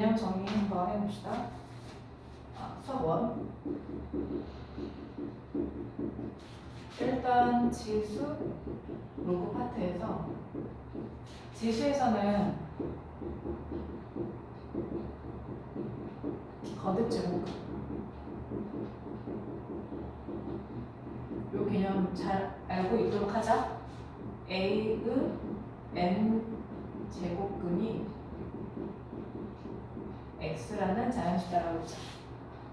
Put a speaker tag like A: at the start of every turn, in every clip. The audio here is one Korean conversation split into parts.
A: 개념 정리 한번 해봅시다. 아, 수업 원. 일단 지수 로그 파트에서 지수에서는 거듭 제곱 요 개념 잘 알고 있도록 하자. A의 n 제곱근이 x라는 자연수다라고 했죠.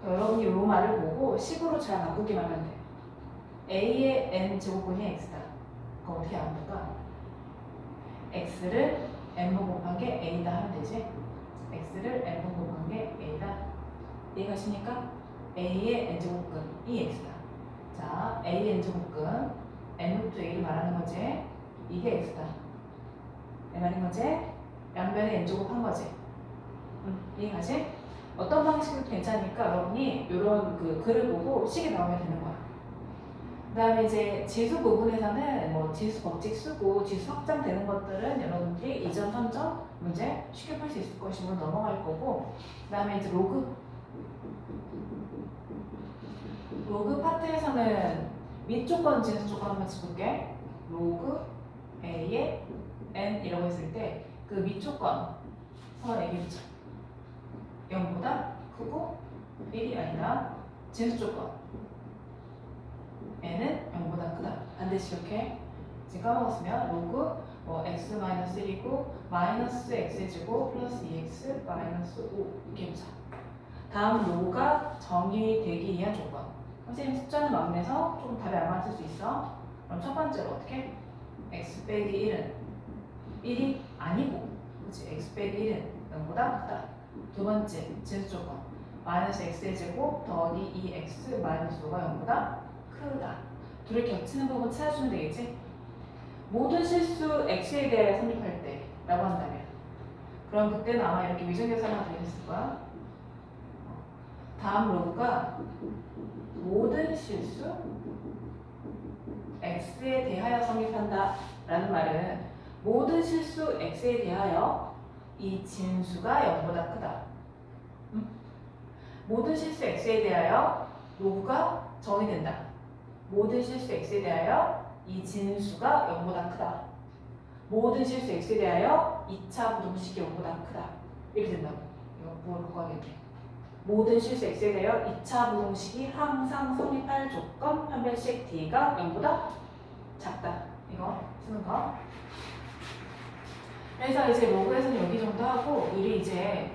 A: 여러분이 이 말을 보고 식으로 잘 바꾸기만 하면 돼. a의 n 제곱근이 x다. 그럼 어떻게 하는 걸까? x를 n번 곱한 게 a다 하면 되지. x를 n번 곱한 게 a다. 이해가십니까? a의 n 제곱근이 x다. 자, a n 제곱근 n부터 a를 말하는 거지. 이게 x다. 내 말인 거지? 양변에 n 제곱 한 거지. 응, 이해가지? 어떤 방식도 괜찮으니까 여러분이 이런 그 글을 보고 식이 나오면 되는 거야. 그 다음에 이제 지수 부분에서는 뭐 지수 법칙 쓰고 지수 확장되는 것들은 여러분들이 2점, 3점 문제 쉽게 풀 수 있을 것이고 넘어갈 거고 그 다음에 이제 로그 로그 파트에서는 밑조건 지수 조건 한번 짚을게 로그 A의 N 이라고 했을 때그 밑조건 한번 얘기해보자 0보다 크고 1이 아니라 진수 조건. N은 0보다 크다. 반드시 이렇게 지금 까먹었으면 로그 뭐 x 마이너스 1이고 마이너스 x 제곱 플러스 2x 마이너스 5 이렇게 해보자. 다음 로가 정의되기 위한 조건. 선생님 숫자는 막내서 좀 답이 안 맞을 수 있어? 그럼 첫 번째로 어떻게? X 빼기 1은 1이 아니고 그치? X 빼기 1은 0보다 크다 두 번째 진수 조건. 마이너스 x의 제곱 더하기 2x 마이너스 5가 0보다 크다. 둘이 겹치는 부분 찾아주면 되겠지? 모든 실수 x에 대해 성립할 때 라고 한다면. 그럼 그때는 아마 이렇게 위정계산을 됐을 거야. 다음 로그가 모든 실수 x에 대하여 성립한다 라는 말은 모든 실수 x에 대하여 이 진수가 0보다 크다. 음? 모든 실수 x에 대하여 로그가 정의된다. 모든 실수 x에 대하여 이 진수가 0보다 크다. 모든 실수 x에 대하여 2차 부등식이 0보다 크다. 이렇게 된다고. 이거 뭘 바꿔야겠네. 모든 실수 x에 대하여 2차 부등식이 항상 성립할 조건 판별식 d가 0보다 작다. 이거 쓰는 거. 그래서 이제 로그에서는 여기 정도 하고 우리 이제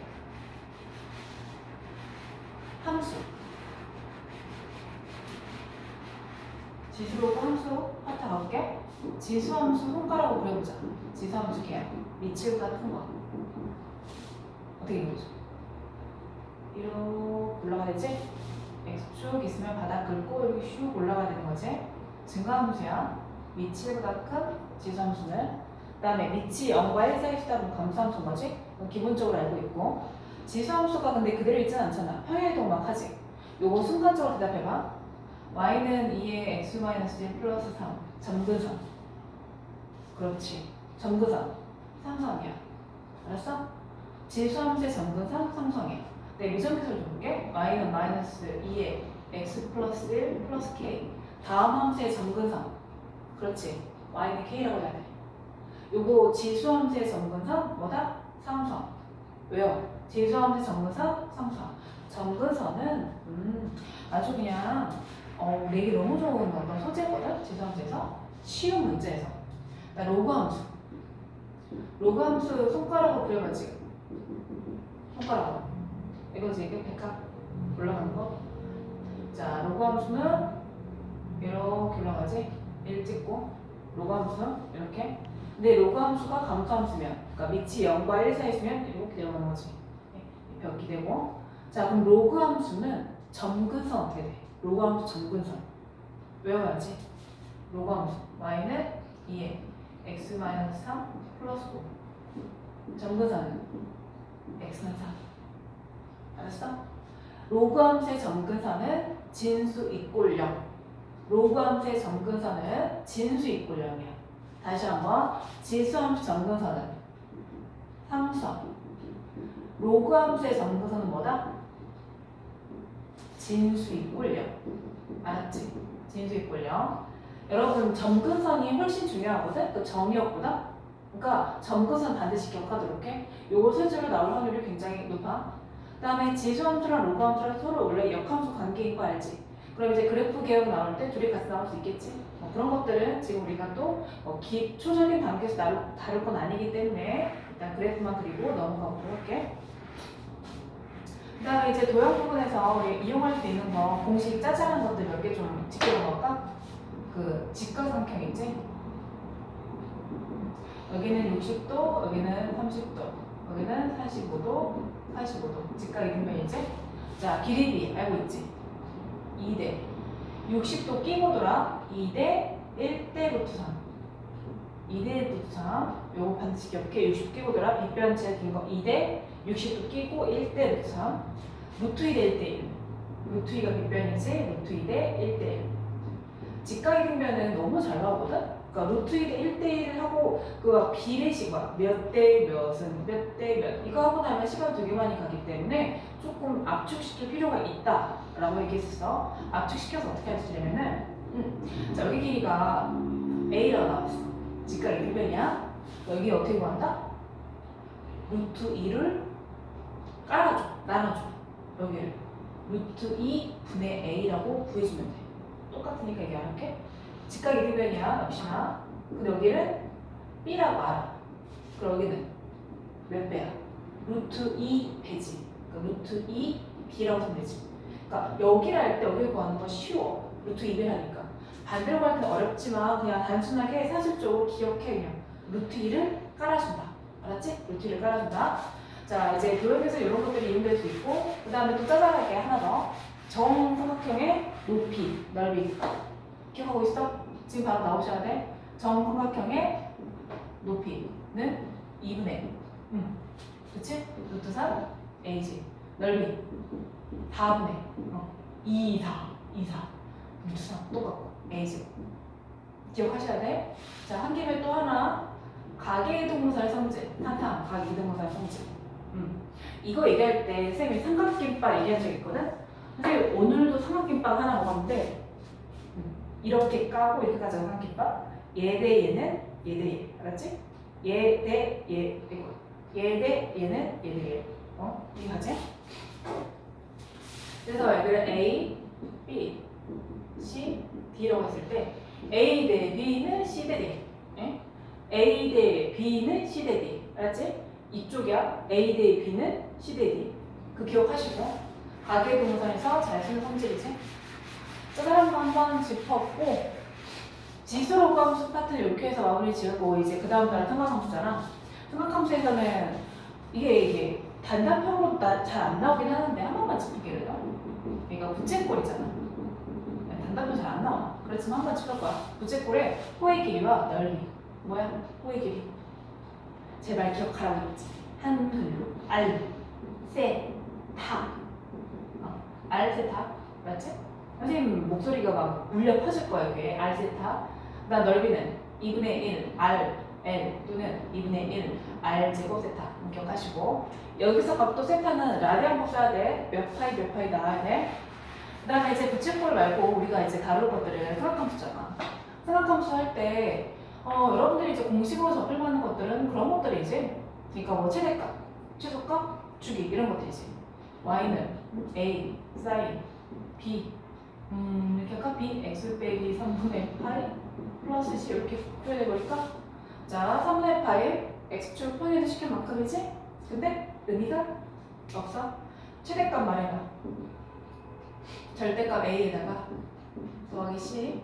A: 함수. 지수로그 함수 파트 가볼게. 지수 함수 손가락으로 그려보자. 지수 함수 계약. 밑칠보다 큰거. 어떻게 그려줘? 이렇게 올라가야 되지? X축 있으면 바닥 긁고 이렇게 슉 올라가야 되는 거지? 증가함수야. 밑칠보다 큰 지수함수는 그 다음에 밑이 0과 1 사이 수답은 감수함수인 거지? 기본적으로 알고 있고. 지수함수가 근데 그대로 있진 않잖아. 평행이동막 하지. 요거 순간적으로 대답해봐. y는 2의 x-1 플러스 3 점근선. 그렇지. 점근선. 삼성이야. 알았어? 지수함수의 점근선 삼성이야. 네 미정계수를 볼게. y는 마이너스 2의 x 플러스 1 플러스 k. 다음 함수의 점근선. 그렇지. y는 k라고 해야 돼 요거 지수함수의 점근선 뭐다? 삼성. 왜요? 지수함수의 점근선 삼성. 점근선은 음, 아주 그냥 어, 내기 너무 좋은 어떤 소재거든? 지수함수에서 쉬운 문제에서. 나 로그함수. 로그함수 손가락으로 그려봐 지금. 손가락으로. 이거지 이게 백합 올라가는 거. 자 로그함수는 이렇게 올라가지. 1 찍고 로그 함수는 이렇게 근데 로그 함수가 감수 함수면, 그러니까 밑이 0과 1 사이 있으면 이렇게 내려가는 거지. 네, 이렇게 되고. 자, 그럼 로그 함수는 점근선 어떻게 돼? 로그 함수 점근선. 외워야지. 로그 함수. y는 2에 x-3 플러스 5. 점근선은 x는 3. 알았어? 로그 함수의 점근선은 진수 이꼴 0. 로그 함수의 점근선은 진수 0이야. 다시 한번 지수함수 점근선은 삼성 로그 함수의 정근선은 뭐다? 진수있고요. 알았지? 진수있고요. 여러분 점근선이 훨씬 중요하거든? 그 점이었보다? 그러니까 점근선 반드시 기억하도록 해. 요거 실제로 나올 확률이 굉장히 높아. 그 다음에 지수함수랑 로그함수랑 서로 원래 역함수 관계인 거 알지? 그럼 이제 그래프 개혁 나올 때 둘이 같이 나올 수 있겠지? 뭐 그런 것들은 지금 우리가 또 어, 기초적인 단계에서 다룰, 다룰 건 아니기 때문에 일단 그래프만 그리고 넘어가 보도록 할게. 그 다음에 이제 도형 부분에서 이용할 수 있는 거 공식 짜잘한 것들 몇 개좀 짚어볼까? 그 직각삼각형이지? 여기는 60도, 여기는 30도, 여기는 45도, 45도. 직각 이등변이지? 자, 길이 B 알고 있지? 2대. 60도 끼고 돌아 2대 1대 루트 3 2대 루트 3 요거 반드시 기억해. 60 끼고 돌아 빗변치가 긴거 2대. 60도 끼고 1대 루트 3 루트 2대 1대 1 루트 2가 빗변이지? 루트 2대 1대 1 직각이 등변은 너무 잘 나오거든 그러니까 루트 2대 1대 1을 하고 그 비례식 몇 대 몇은 몇 대 몇 이거 하고 나면 시간 되게 많이 가기 때문에 조금 압축시킬 필요가 있다라고 얘기했었어. 압축시켜서 어떻게 하시냐면은 음, 자 여기 길이가 A라고 나왔어. 직각 1변이야. 여기 어떻게 구한다? 루트 2를 깔아줘. 나눠줘. 여기를 루트 2 분의 A라고 구해주면 돼. 똑같으니까 얘기 안 할게. 직각 1변이야 역시나. 근데 여기를 B라고 알아. 그럼 여기는 몇 배야? 루트 2 배지. 그러니까 루트 2 B라고 쓰면 되지. 그러니까 여기를 할 때 여기 구하는 건 쉬워. 루트 2배라니까. 반대로 갈 때는 어렵지만 그냥 단순하게 사실적으로 기억해 그냥. 루트 2를 깔아준다. 알았지? 루트 2를 깔아준다. 자 이제 도형에서 이런 것들이 이용될 수 있고 그 다음에 또 짜잘하게 하나 더. 정삼각형의 높이, 넓이. 기억하고 있어? 지금 바로 나오셔야 돼. 정삼각형의 높이는 2분의 1. 음. 그치? 루트 3, A지. 넓이. 4분의 어. 2, 4. 2, 4. 루트 3. 똑같고. A지. 기억하셔야 돼. 자, 한 김에 또 하나. 가계 이동사의 성질. 탄탄. 가계 이동사의 성질. 음. 이거 얘기할 때 쌤이 삼각김밥 얘기한 적 있거든? 선생님 오늘도 삼각김밥 하나 먹었는데 음. 이렇게 까고 이렇게 가자 삼각김밥. 얘대 얘는 얘대 얘. 알았지? 얘대 얘. 이거. 얘대 얘는 얘대 얘. 어? 이해가지? 그래서 얘들은 A, B, C, D라고 했을 때 A 대 B는 C 대 D. 예? A 대 B는 C 대 D. 알았지? 이쪽이야. A 대 B는 C 대 D. 그 기억하시고 가계 동선에서 잘 쓰는 성질이지. 거 한번 짚었고 지수로 함수 파트는 이렇게 해서 마무리 지었고 이제 그 다음 달은 삼각함수잖아. 삼각함수에서는 이게 이게 단답형으로 잘 안 나오긴 하는데 한 번만 짚을게 그래도. 그러니까 부채꼴이잖아. 단답형 잘 안 나와. 그렇지만 한 번 짚을 거야. 부채꼴의 호의 길이와 넓이. 뭐야? 호의 길이. 제발 기억하라고 했지. 한 글로. 알, 세, 타. 어, 알, 세, 타. 맞지? 선생님 목소리가 막 울려 퍼질 거야, 이게. 알, 세, 타. 그 다음 넓이는 2분의 1, R, L 또는 2분의 1, R 제곱 세타. 기억하시고. 여기서 값도 세타는 라디안 법 써야 돼. 몇 파이 몇 파이 나와야 돼. 그 다음에 이제 부채꼴 말고 우리가 이제 다룰 것들은 생각함수잖아. 생각함수 할 때, 어, 여러분들이 이제 공식으로 접근하는 것들은 그런 것들이지. 그러니까 뭐 최대값, 최소값, 주기 이런 것들이지. y는 a, sin, b, 음, 이렇게 할까? b, x 빼기 3분의 파이 플러스 c 이렇게 표현해버릴까? 자, 3분의 파이 x축 평행을 시킨 만큼이지? 근데 의미가 없어. 최대값 말해봐. 절대값 a에다가 더하기 c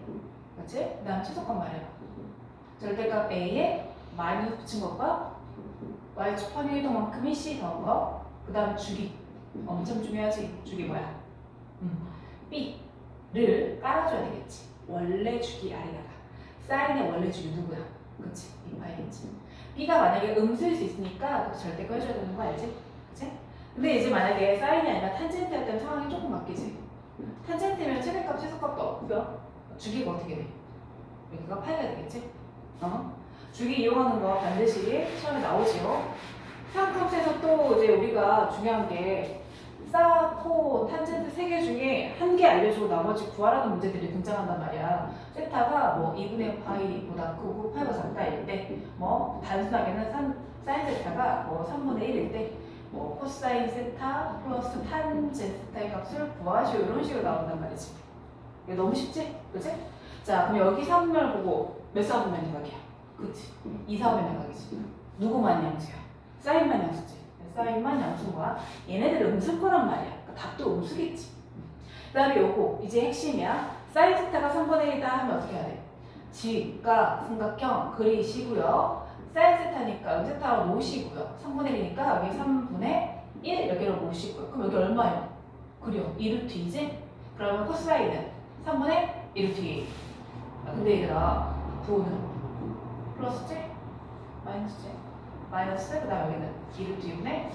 A: 맞지? 그 다음 최소값 말해봐. 절대값 a에 마이너스 붙인 것과 y축 평행이동만큼이 c 더한 거. 그 다음 주기. 엄청 중요하지. 주기 뭐야? 음. b 를 깔아줘야 되겠지. 원래 주기 아래다가. 사인의 원래 주기 누구야? 그치? 이 파이겠지. b가 만약에 음수일 수 있으니까 절대값 해줘야 되는 거 알지? 그치? 근데 이제 만약에 사인이 아니라 탄젠트 할 때는 상황이 조금 바뀌지. 탄젠트면 최대값, 최소값도 없고요. 주기가 어떻게 돼? 여기가 파이가 되겠지? 어? 주기 이용하는 거 반드시 시험에 나오지요. 삼컴스에서 또 이제 우리가 중요한 게 사코 탄젠트 세 개 중에 한 개 알려주고 나머지 구하라는 문제들이 등장한단 말이야. 세타가 뭐 2분의 파이보다 크고 파이가 작다 이럴 때, 뭐 단순하게는 산, 사인 세타가 뭐 3분의 1일 때, 뭐 코사인 세타 플러스 탄젠 세타의 값을 구하시오 이런 식으로 나온단 말이지. 이게 너무 쉽지? 그치? 자, 그럼 여기 3분면을 보고 몇 사분면 대각이야? 그치? 2, 4분면 대각이지. 누구만 양수야? 사인만 양수지. 사인만 양수인 거야. 얘네들 음수일 거란 말이야. 그러니까 답도 음수겠지. 그 다음에 요거 이제 핵심이야. 사인 세타가 3분의 1이다 하면 어떻게 해야 돼? 직각, 삼각형 그리시고요. 사인 세타니까 여기 세타로 모으시고요. 3분의 1이니까 여기 3분의 1 여기로 모으시고요. 그럼 여기 얼마예요? 그려 2루트 2지? 그러면 코사인은 3분의 1루트 2. 아, 근데 얘들아 부호는 플러스지? 마이너스지? 마이너스 그 다음 여기는 2루트 2분의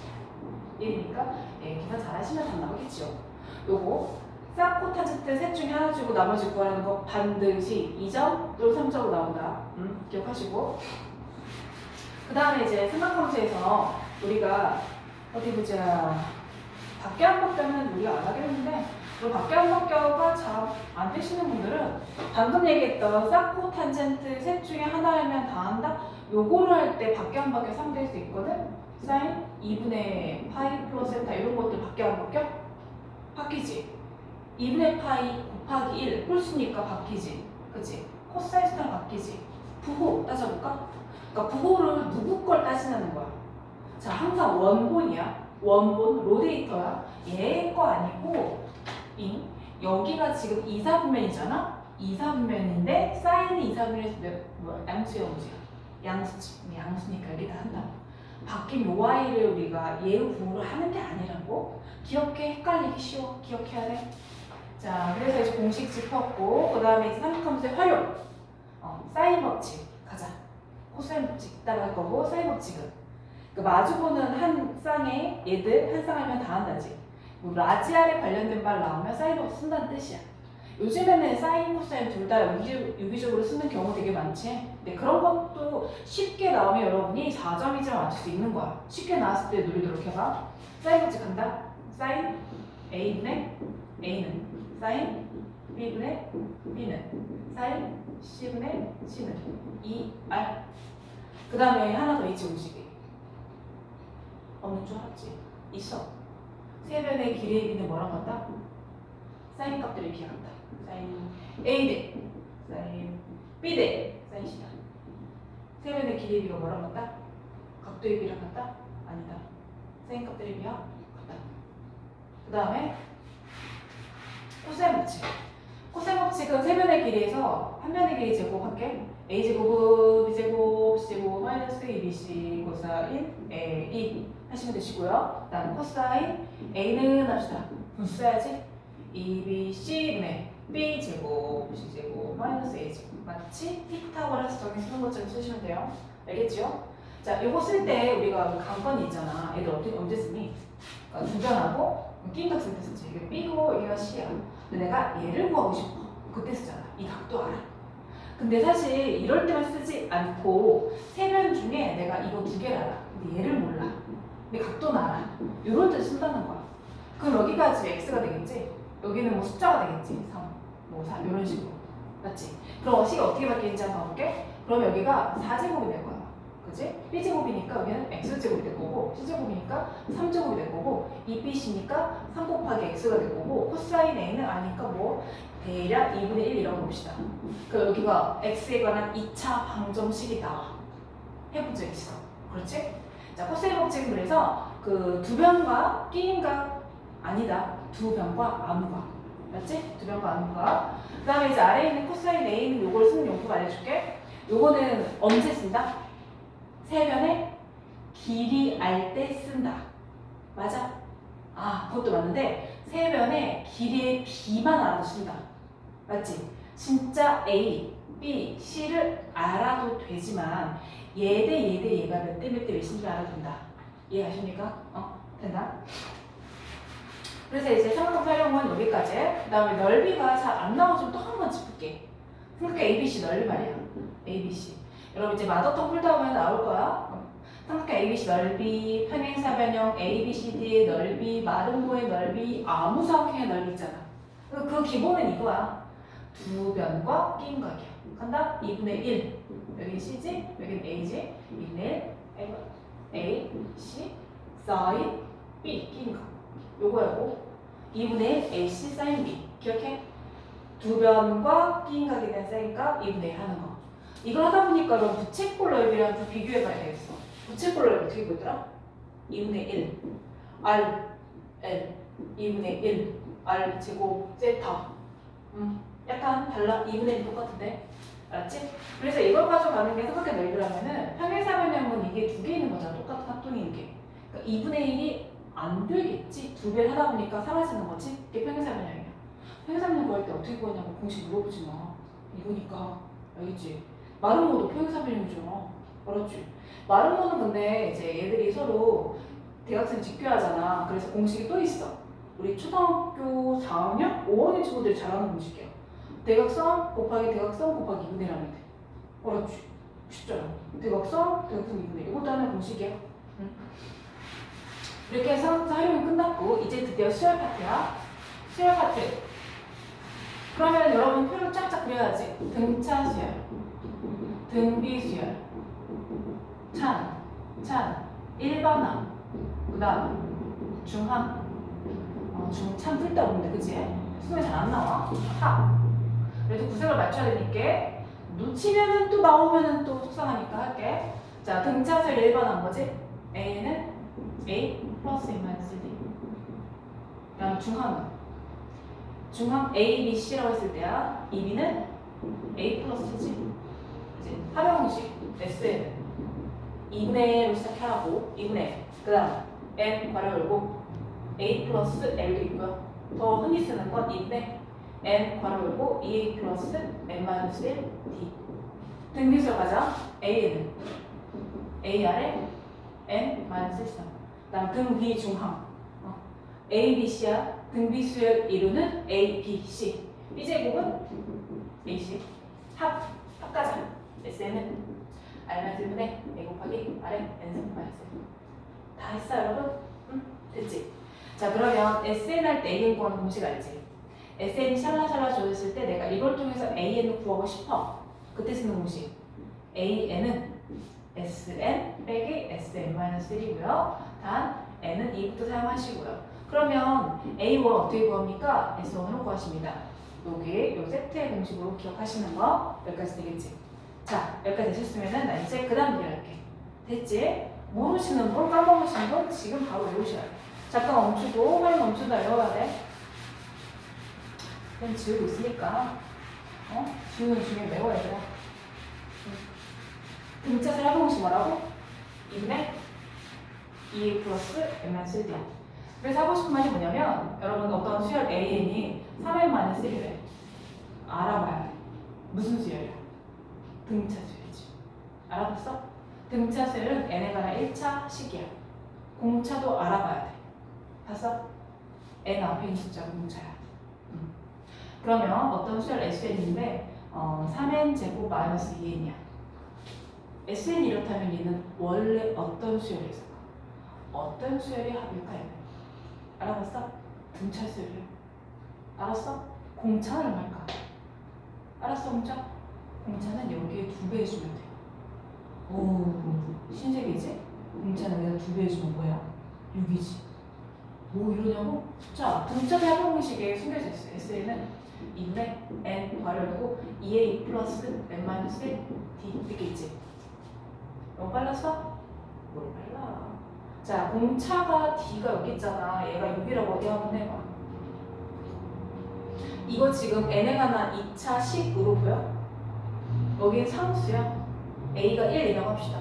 A: 1이니까 예, 계산 잘 하시면 답 나오겠죠. 요거 싹코 타지트 셋 중에 하나 주고 나머지 구하라는 거 반드시 2점 또는 3점으로 나온다. 음, 기억하시고 그 다음에 이제 생각함수에서 우리가 어디 보자 밖에한박견은 우리가 안 하긴 했는데 그 밖에한박견가 잘안 되시는 분들은 방금 얘기했던 사코 탄젠트 셋 중에 하나라면 다 한다? 요거를 할 때 밖에 한 바퀴 상대할 수 있거든? 사인 2분의 파이 플러스 세타 이런 것들 밖에 한 바뀌어? 바뀌지? 2분의 파이 곱하기 1 홀수니까 바뀌지? 그치? 코사인 세타 바뀌지? 부호 따져볼까? 그러니까 부호를 누구 걸 따지냐는 거야 자 항상 원본이야 원본 로데이터야 얘 거 아니고 잉 여기가 지금 2, 4분면이잖아 2, 4분면인데 사인이 2, 4분면에서 몇, 뭐, 양수야 무수야 양수지 양수니까 여기다 한다 바뀐 요 y를 우리가 예우 부호를 하는 게 아니라고? 기억해? 헷갈리기 쉬워? 기억해야 돼 자 그래서 이제 공식 짚었고 그 다음에 이제 삼각함수의 활용. 어, 사인 법칙. 가자. 코사인 법칙. 따라갈 거고 사인 법칙은? 그 마주보는 한 쌍에 얘들 한 쌍 하면 다 한다지. 뭐 라지알에 관련된 말 나오면 사인 법칙 쓴다는 뜻이야 요즘에는 사인, 코사인 둘 다 유기적으로 쓰는 경우 되게 많지. 근데 그런 것도 쉽게 나오면 여러분이 4점이지만 맞출 수 있는 거야. 쉽게 나왔을 때 노래 노력해봐. 사인 법칙 간다. 사인 A분의 A는 사인 B분의 B는 사인 C분의 C는 2R 그 다음에 하나 더 있지 공식이 없는 줄 알았지? 있어 세변의 길이의 비는 뭐랑 같다? 사인 값들이 비례한다. 사인 A 대 사인 B 대 사인 C다. 세면의 길이의 비가 뭐랑 같다? 각도의 비랑 같다? 아니다. 사인 값들의 비와 같다. 그 다음에 코사인 법칙. 코사인 법칙은 세면의 길이에서 한 면의 길이 제곱할게. A 제곱은 B 제곱, C 제곱 마이너스 2BC 코사인 A 하시면 되시고요. 그다음 코사인 A는 합시다. 분수해야지. 2bc분의 b제곱 c제곱 마이너스 a제곱. 마치 피타고라스 정의 쓰는 것처럼 쓰시면 돼요. 알겠죠? 자 요거 쓸 때 우리가 그 강건이 있잖아. 얘들 어떻게 언제 쓰니? 그러니까 두변하고 낀각 쓸때 쓰지. 이게 b고 여기가 c야. 근데 내가 얘를 구하고 싶어. 그때 쓰잖아. 이 각도 알아. 근데 사실 이럴 때만 쓰지 않고 세 면 중에 내가 이거 두 개를 알아. 근데 얘를 몰라. 근데 각도는 알아. 이럴 때 쓴다는 거야. 그럼 여기까지 x가 되겠지? 여기는 뭐 숫자가 되겠지? 3, 뭐 4, 이런 식으로. 맞지? 그럼 식이 어떻게 바뀌는지 한번 봐볼게. 그럼 여기가 4제곱이 될 거야. 그지? b제곱이니까 여기는 x제곱이 될 거고 c제곱이니까 3제곱이 될 거고 2bc니까 3 곱하기 x가 될 거고 코사인 a는 아니까 뭐? 대략 2분의 1 이라고 봅시다. 그럼 여기가 x에 관한 2차 방정식이 나와. 해본 적 있어. 그렇지? 자 코사인 법칙은 그래서 그 두 변과 끼인각 아니다. 두 변과 아무가. 맞지? 두 변과 아무가. 그 다음에 이제 아래에 있는 코사인 A는 요걸 쓰는 용법 알려줄게. 요거는 언제 쓴다? 세 변의 길이 알 때 쓴다. 맞아? 아, 그것도 맞는데 세 변의 길이의 B만 알아도 쓴다. 맞지? 진짜 A, B, C를 알아도 되지만 얘 대 얘 대 얘가 몇 대 몇대 몇인지 알아도 된다. 이해하십니까? 어? 된다? 그래서 이제 삼각 활용은 여기까지. 그 다음에 넓이가 잘 안 나오면 또 한 번 짚을게. 그러니까 ABC 넓이 말이야. ABC. 여러분 이제 마더톤 풀다 보면 나올 거야. 어. 삼각형 ABC 넓이, 평행사 변형, ABCD의 넓이, 마름모의 넓이, 아무 삼각형의 넓이 있잖아. 그, 그 기본은 이거야. 두 변과 끼임각이야. 간다? 2분의 1. 여기 C지, 여기는 A지. 2분의 1. A, C, 사인, B, 끼임각. 요거야고. 2분의 1 AC 사인 B. 기억해? 두 변과 끼임각에 대한 사인값 2분의 1 하는 거. 이걸 하다 보니까 너 부채꼴 넓이랑 좀 비교해 봐야 되겠어. 부채꼴 넓이 어떻게 보더라? 2분의 1 R L 2분의 1 R 제곱 세타 음, 약간 달라 2분의 1 똑같은데 알았지? 그래서 이걸 가져가는 게 삼각형 넓이라면은 평행사변형은 이게 두 개 있는 거잖아 똑같은 합동인 게 그러니까 2분의 1이 안 되겠지 두 배를 하다 보니까 사라지는 거지 이게 평행사변형이야 평행사변형 구할 때 어떻게 구하냐고 공식 물어보지 마 이거니까 알겠지? 마름모도 평행사변형이잖아 알았지? 마름모는 근데 이제 얘들이 서로 대학생 직교하잖아. 그래서 공식이 또 있어. 우리 초등학교 4학년, 5학년 친구들이 잘하는 공식이야. 대각선 곱하기 대각선 곱하기 2분의 1 하면 돼. 알았지? 쉽잖아. 대각선, 대각선 2분의 1. 이것도 하나의 공식이야. 응. 이렇게 해서 활용이 끝났고 이제 드디어 수열 파트야. 수열 파트. 그러면 여러분 표를 쫙쫙 그려야지. 등차 수열, 등비 수열, 찬, 찬, 일반항, 그 다음 중항, 어, 중찬 풀때 없는데 그치? 수능에 잘안 나와. 하. 그래도 구색을 맞춰야 되니까 놓치면은 또 나오면은 또 속상하니까 할게. 자 등차수열 일반항 뭐지? A는 A 플러스 마이너스 D. 그다음 중항은 중항 A, B, C라고 했을 때야 2B는 A 플러스지. 이제 합영식 S는 2분의 1로 시작하고 2분의 1. 그 다음 n 괄호 열고 a 플러스 l도 있고요. 더 흔히 쓰는 건 2분의 n 괄호 열고 2a 플러스 n 마이너스 1 d. 등비수로 가자. a는 a 아래 n 마이너스 1 3. 그다음 등비 중항. 어. a, b, c야. 등비수의 이루는 a, b, c. b 제곱은 a, c. 합 합가자. s는 알만 1분의 a 곱하기 r의 n승 마이너스 1. 다 했어 여러분? 응? 됐지? 자 그러면 SN 할 때 AN 구하는 공식 알지? SN이 샬라샬라 조였을 때 내가 이걸 통해서 AN을 구하고 싶어 그때 쓰는 공식 AN은 SN 빼기 SN-1이고요 단 N은 2부터 사용하시고요 그러면 A1 어떻게 구합니까? S1으로 구하십니다 여기 요 세트의 공식으로 기억하시는 거 여기까지 되겠지? 자 여기까지 되셨으면 나 이제 그 다음 일할게 됐지? 모르시는 분, 까먹으시는 분 지금 바로 외우셔야 돼. 잠깐 멈추고 화면 멈춘다 외워야 돼. 그냥 지우고 있으니까 어? 지우는 중에 외워야 돼. 등차를 해보시 뭐라고? 2분의 2 플러스 m-1d 그래서 하고 싶은 말이 뭐냐면 여러분 어떤 수열 AN이 3n 마이너스 1이래 알아봐야 돼. 무슨 수열이야? 등차 수열이지. 알아봤어? 등차 수열은 n에 관한 1차 식이야. 공차도 알아봐야 돼. 봤어? n 앞에 있는 숫자가 공차야. 음. 그러면 어떤 수열 SN인데 어, 3n 제곱 마이너스 2n이야. SN이 이렇다면 얘는 원래 어떤 수열이 있을까? 어떤 수열이 합일까? 얘는? 알아봤어? 등차 수열이야. 알았어? 공차는 얼마일까? 알았어 공차? 공차는 여기에 두 배 해주면 돼. 오, 신세계지? 공차는 여기다 두 배 해주면 뭐야? 6이지. 뭐 이러냐고? 자, 등차의 합공식에 숨겨져 있어. SA는 2분의 n 괄호고 2a 플러스 n 마이너스 1 d 이렇게 있지. 너무 빨랐어? 뭘 빨라? 자, 공차가 d가 여기 있잖아. 얘가 6이라고 어디 한번 해봐. 이거 지금 n에 관한 2차 식으로 보여? 여긴 상수야. A가 1이라고 합시다.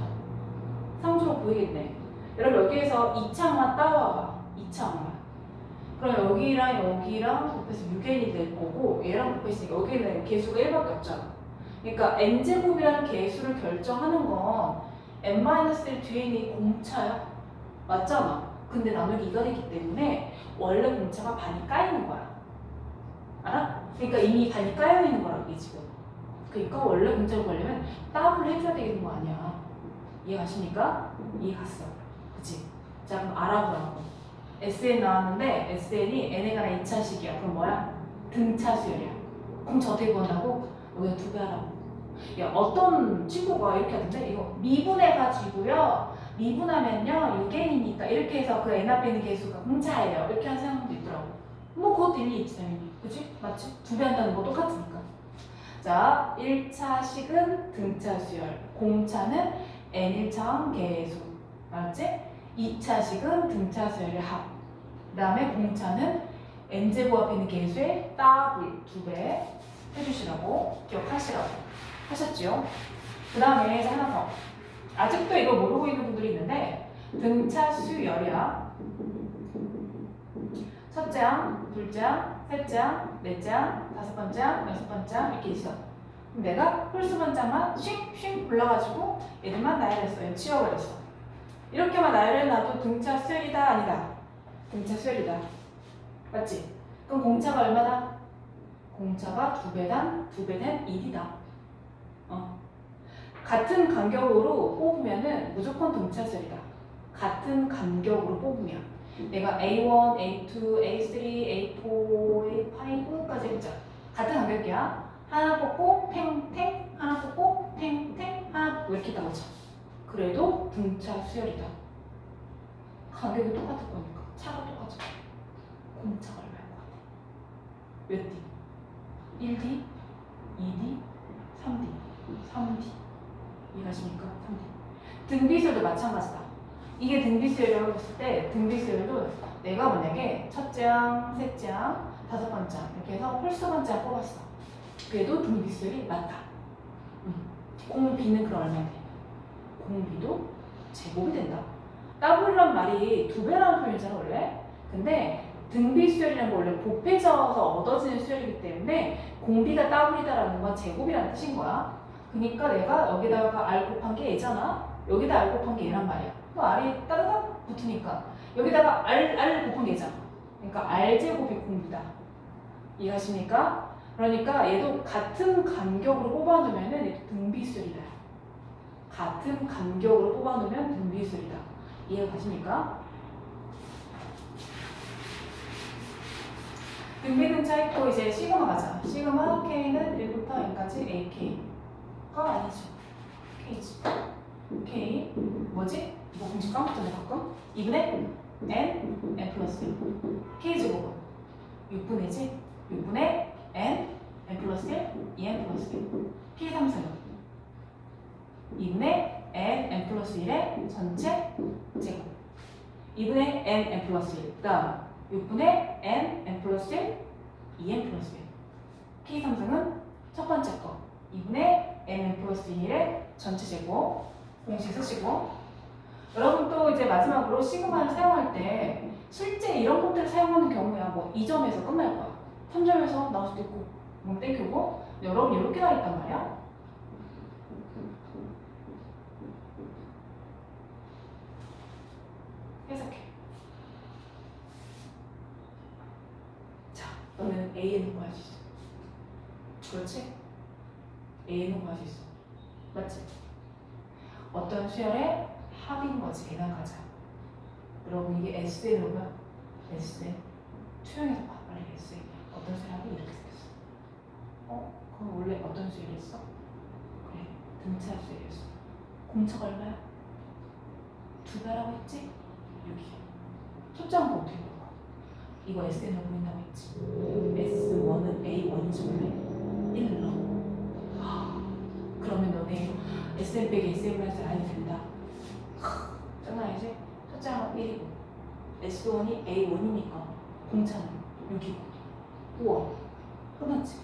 A: 상수로 보이겠네. 여러분 여기에서 2차만 따와봐. 2차만. 그럼 여기랑 여기랑 곱해서 6n이 될 거고 얘랑 곱했으니까 여기는 개수가 1밖에 없잖아. 그러니까 n제곱이라는 개수를 결정하는 건 n-1 뒤에 있는 공차야. 맞잖아. 근데 나누기 2가 되기 때문에 원래 공차가 반이 까이는 거야. 알아? 그러니까 이미 반이 까여 있는 거라고 이 지금. 그러니까 원래 공차를 구하려면 따블 해줘야 되는 거 아니야. 이해가십니까? 이해 갔어. 그치? 자, 그럼 알아보라고. SN 나왔는데 SN이 n에 관한 2차식이야. 그럼 뭐야? 등차 수열이야. 그럼 저 어떻게 구한다고? 여기다 두배 하라고. 야, 어떤 친구가 이렇게 하던데? 이거 미분해가지고요. 미분하면요, 6n이니까 이렇게 해서 그 n 앞에 있는 개수가 공차예요. 이렇게 하는 사람도 있더라고. 뭐 그것도 일리 있지, 당연히. 그치? 맞지? 두 배 한다는 거 똑같으니까. 자, 1차식은 등차 수열, 공차는 n1차원 개수. 알았지? 2차식은 등차 수열의 합. 그 다음에 공차는 n제곱 앞에 있는 개수의 더블 두 배 해주시라고 기억하시라고 하셨지요? 그 다음에 하나 더. 아직도 이거 모르고 있는 분들이 있는데 등차 수 열이야. 첫 장, 둘 장, 셋 장, 넷 장, 다섯 번째 장, 여섯 번째 장 이렇게 있어. 그럼 내가 홀수 번장만 쉥쉥 골라가지고 얘들만 나열했어요. 치워버렸어. 이렇게만 나열해놔도 등차 수열이다 아니다. 등차 수열이다. 맞지? 그럼 공차가 얼마다? 공차가 두 배단 두배된 1이다. 어. 같은 간격으로 뽑으면은 무조건 등차 수열이다. 같은 간격으로 뽑으면 내가 A1, A2, A3, A4, A5까지 해보자. 같은 간격이야. 하나 뽑고 팽팽, 하나 뽑고 팽팽, 하나 이렇게 나오죠. 그래도 등차 수열이다. 간격이 똑같을 거니까 차가 똑같죠. 공차가 얼마일 것 같아? 몇 D? 1D, 2D, 3D, 3D. 이해가십니까? 3D. 등비수열도 마찬가지다. 이게 등비수열이라고 했을 때 등비수열도 내가 만약에 첫 장, 셋 장, 다섯 번째 장 이렇게 해서 홀수 번째 뽑았어. 그래도 등비수열이 맞다. 음. 공비는 그럼 얼마야 돼? 공비도 제곱이 된다. 더블이란 말이 두 배라는 표현이잖아 원래. 근데 등비수열이라는 건 원래 곱해져서 얻어지는 수열이기 때문에 공비가 더블이다라는 건 제곱이라는 뜻인 거야. 그러니까 내가 여기다가 r 곱한 게 얘잖아. 여기다 r 곱한 게 얘란 말이야. 그 r이 따르닥 붙으니까 여기다가 r r 곱한 게 얘잖아. 그러니까 r 제곱이 공비다. 이해하십니까? 그러니까 얘도 같은 간격으로 뽑아놓으면은 얘도 등비수열이다. 같은 간격으로 뽑아놓으면 등비수열이다. 이해가 가십니까? 등비등차 있고 이제 시그마 가자. 시그마 K는 1부터 N까지 AK 가 아니죠. K지. K 뭐지? 이거 공식 까먹잖아 가끔. 2분의 N, N 플러스 1. K 제곱은 6분의지? 6분의 N, N 플러스 1, 2N 플러스 1. P 3승은 2분의 N, N 플러스 1의 전체 제곱. 2분의 N, N 플러스 1. 그 다음 6분의 N, N 플러스 1, 2N 플러스 1. P 3승은 첫 번째 거. 2분의 N, 플러스 1의 전체 제곱. 공식 쓰시고. 여러분 또 이제 마지막으로 시그마를 사용할 때 실제 이런 것들을 사용하는 경우야 뭐 2점에서 끝날 거야. 3점에서 나올 수도 있고 뭐 땡큐고 여러분 이렇게 나 있단 말이야. 해석해. 자, 너는 A는 있어. 그렇지? A는 구할 수 있어. 맞지? 어떤 수열의 합인 거지. 얘나 가자. 여러분 이게 SN이고요. SN. 투영해서 봐. 빨리 SN. 어떤 수열이 이렇게 생겼어. 어? 그럼 원래 어떤 수열이었어? 그래. 등차 수열이었어. 공차가 얼마야? 두 배라고 했지? 6이야. 초점은 어떻게 볼까? 이거 SN으로 보인다고 했지. S1은 A1이지 원래 1로. 그러면 너네 SM 빼기 SM을 해서 아니 된다. 하, 장난 아니지? 첫째는 1이고 S1이 A1이니까 공차는 6이고 우와 끝났지?